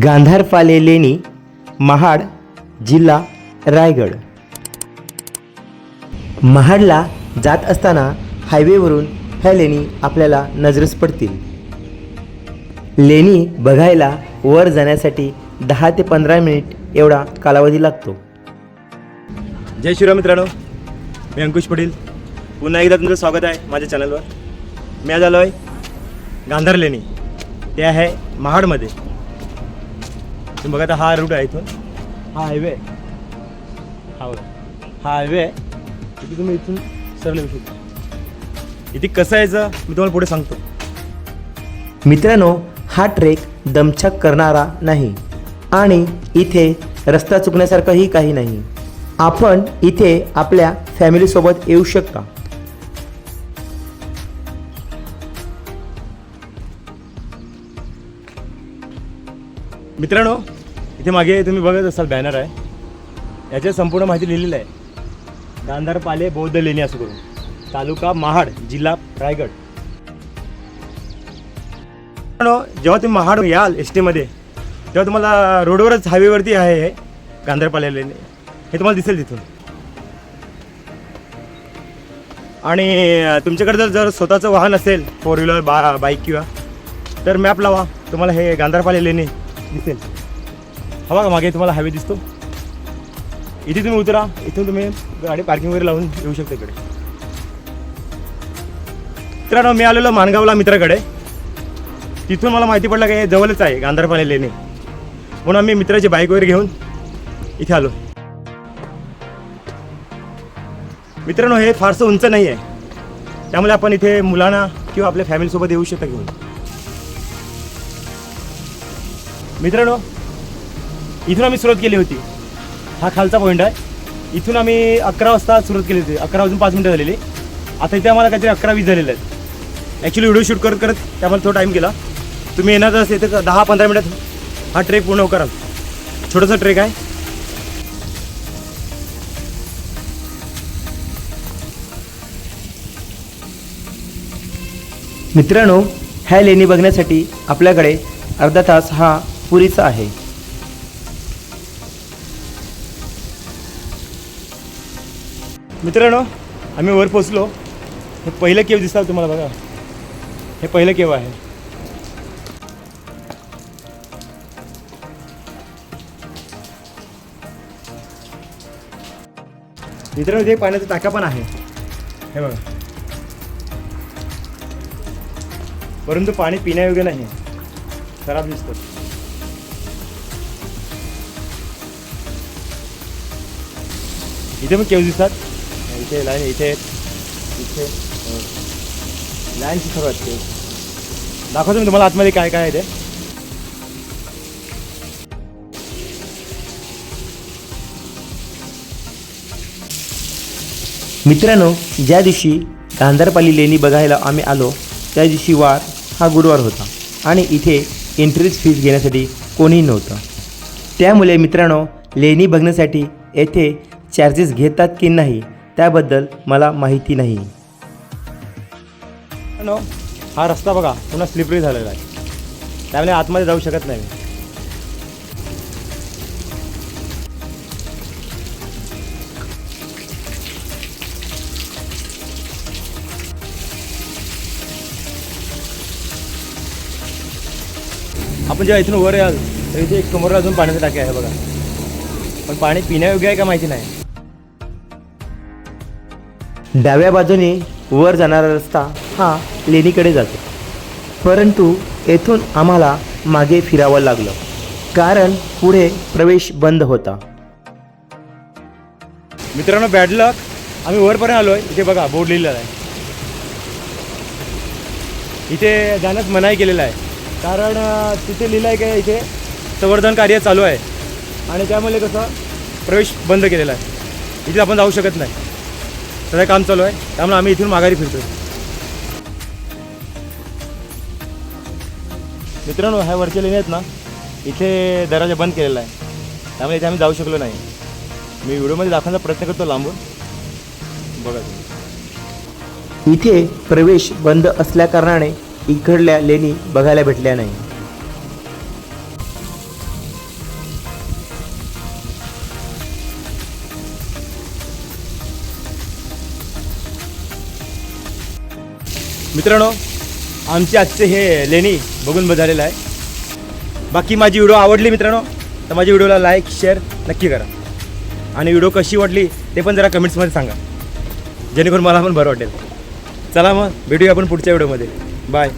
गांधारपाले लेणी महाड जिल्हा रायगड. महाडला जात असताना हायवेवरून ह्या लेणी आपल्याला नजरेस पडतील. लेणी बघायला वर जाण्यासाठी दहा ते पंधरा मिनिट एवढा कालावधी लागतो. जय शिवराम मित्रांनो मी अंकुश पटेल. पुन्हा एकदा तुमचं स्वागत आहे माझ्या चॅनलवर मी आज आलो आहे गांधार लेणी. ते आहे महाडमध्ये. तुम्ही बघा आता हा रूट आहे इथून. हा हायवे हा बघा. हा हायवे आहे. इथे तुम्ही इथून सरळ येऊ शकता. इथे कसं यायचं मी तुम्हाला पुढे सांगतो. मित्रांनो हा ट्रेक दमछाक करणारा नाही. आणि इथे रस्ता चुकण्यासारखंही काही नाही. आपण इथे आपल्या फॅमिलीसोबत येऊ शकता. मित्रांनो इथे मागे तुम्ही बघत असाल बॅनर आहे. याच्यात संपूर्ण माहिती लिहिलेलं आहे. गांधारपाले बौद्ध लेणी असं करून. तालुका महाड जिल्हा रायगड. जेव्हा तुम्ही महाड याल एस टीमध्ये तेव्हा तुम्हाला रोडवरच हायवेवरती आहे हे गांधारपाले लेणी. हे तुम्हाला दिसेल तिथून. आणि तुमच्याकडे जर जर स्वतःचं वाहन असेल फोर व्हीलर बा बाईक किंवा तर मॅप लावा. तुम्हाला हे गांधारपाले लेणी दिसेल. हा बघा मागे तुम्हाला हायवे दिसतो. इथे तुम्ही उतरा इथून तुम्ही गाडी पार्किंग वगैरे लावून येऊ शकता इकडे. मित्रांनो मी आलेलो माणगावला मित्राकडे. तिथून मला माहिती पडलं की जवळच आहे गांधारपाले लेणे. म्हणून आम्ही मित्राची बाईक वगैरे घेऊन इथे आलो. मित्रांनो हे फारसं उंच नाही आहे. त्यामुळे आपण इथे मुलांना किंवा आपल्या फॅमिलीसोबत येऊ शकता घेऊन. मित्रांनो इथून आम्ही सुरुवात केली होती. हा खालचा पॉईंट आहे. इथून आम्ही अकरा वाजता सुरुवात केली होती. अकरा वाजून पाच मिनटं झालेली. आता इथे आम्हाला काहीतरी अकरा वीस झालेले आहेत. ॲक्च्युली व्हिडिओ शूट करत करत त्यामध्ये थोडा टाईम गेला. तुम्ही येणार असेल तर दहा पंधरा मिनिटात हा ट्रेक पूर्ण कराल. छोटासा ट्रेक आहे. मित्रांनो ह्या लेणी बघण्यासाठी आपल्याकडे अर्धा तास हा पुरीचा आहे. मित्रांनो आम्ही वर पोचलो हे पहिलं केव दिसतं तुम्हाला बघा. हे पहिलं केव आहे. मित्रांनो इथे पाण्याचा टाका पण आहे. हे बघा. परंतु पाणी पिण्यायोग्य नाही. खराब दिसतं. इथे पण केव दिसतात. इथे लाईन इथे इथे लाईनची सर्वात केव दाखवतो मी तुम्हाला आतमध्ये काय काय आहे ते मित्रांनो ज्या दिवशी गांधारपाली लेणी बघायला आम्ही आलो त्या दिवशी वार हा गुरुवार होता आणि इथे एंट्रीज फीज घेण्यासाठी कोणीही नव्हतं. त्यामुळे मित्रांनो लेणी बघण्यासाठी येथे चार्जेस घेतात की नाही त्याबद्दल मला माहिती नाही. नो हा रस्ता बघा पुन्हा स्लिपरी झालेला आहे. त्यामुळे आतमध्ये जाऊ शकत नाही आपण जेव्हा इथून वर याल तर इथे एक समोर अजून पाण्याचं टाके आहे बघा. पण पाणी पिण्यायोग्य आहे का माहिती नाही. डाव्या बाजूने वर जाणारा रस्ता हा. लेणीकडे जातो. परंतु येथून आम्हाला मागे फिरावं लागलं. कारण पुढे प्रवेश बंद होता. मित्रांनो बॅड लक आम्ही वरपर्यंत आलो आहे इथे बघा बोर्ड लिहिलेला आहे. इथे जाण्यास मनाई केलेला आहे. कारण तिथे लिहिलं आहे की इथे? संवर्धन कार्य चालू आहे. आणि त्यामुळे कसं? प्रवेश बंद केलेला आहे. इथे आपण जाऊ शकत नाही. सगळं काम चालू आहे. त्यामुळे आम्ही इथून माघारी फिरतो मित्रांनो ह्या वरच्या लेणी आहेत ना इथे दरवाजा बंद केलेला आहे. त्यामुळे इथे आम्ही जाऊ शकलो नाही. मी व्हिडिओमध्ये दाखवण्याचा प्रयत्न करतो लांबून. बघा इथे प्रवेश बंद असल्याकारणाने इकडल्या लेणी बघायला भेटल्या नाही. मित्रांनो आमचे आजचे हे लेणी बघून झालेलं आहे. बाकी माझी व्हिडिओ आवडली मित्रांनो तर माझ्या व्हिडिओला लाईक शेअर नक्की करा. आणि व्हिडिओ कशी वाटली ते पण जरा कमेंट्समध्ये सांगा. जेणेकरून मला पण बरं वाटेल. चला मग भेटूया आपण पुढच्या व्हिडिओमध्ये. बाय